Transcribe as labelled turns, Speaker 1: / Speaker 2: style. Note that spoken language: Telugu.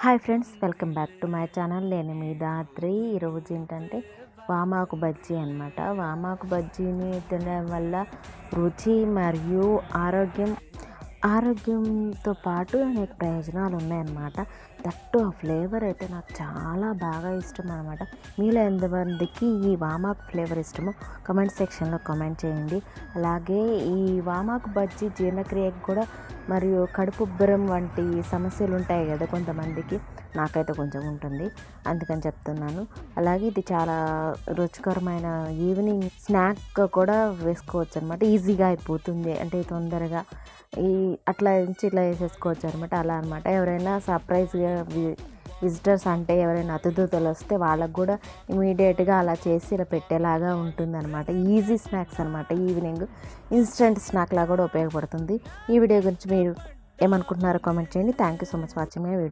Speaker 1: Hi friends welcome back to my channel. నేను మీ దాత్రి ఈరోజు ఏంటంటే వామాకు బజ్జీ అనమాట వామాకు బజ్జీని తినడం వల్ల రుచి మరియు ఆరోగ్యం ఆరోగ్యంతో పాటు అనేక ప్రయోజనాలు ఉన్నాయన్నమాట. దట్టు ఆ ఫ్లేవర్ అయితే నాకు చాలా బాగా ఇష్టం అనమాట మీలో ఎంతమందికి ఈ వామాకు ఫ్లేవర్ ఇష్టమో కమెంట్ సెక్షన్లో కమెంట్ చేయండి. అలాగే ఈ వామాకు బజ్జీ జీర్ణక్రియకు కూడా మరియు కడుపు ఉబ్బరం వంటి సమస్యలు ఉంటాయి కదా కొంతమందికి నాకైతే కొంచెం ఉంటుంది. అందుకని చెప్తున్నాను. అలాగే ఇది చాలా రుచికరమైన ఈవినింగ్ స్నాక్ కూడా వేసుకోవచ్చు అనమాట ఈజీగా అయిపోతుంది. అంటే తొందరగా ఈ అట్లా నుంచి ఇట్లా వేసేసుకోవచ్చు అనమాట అలా అనమాట ఎవరైనా సర్ప్రైజ్గా విజిటర్స్ అంటే ఎవరైనా అతిథులు వస్తే వాళ్ళకు కూడా ఇమీడియట్గా అలా చేసి ఇలా పెట్టేలాగా ఉంటుందన్నమాట. ఈజీ స్నాక్స్ అనమాట ఈవినింగ్ ఇన్స్టెంట్ స్నాక్ లాగా కూడా ఉపయోగపడుతుంది. ఈ వీడియో గురించి మీరు ఏమనుకుంటున్నారో కామెంట్ చేయండి. Thank you so much watching my video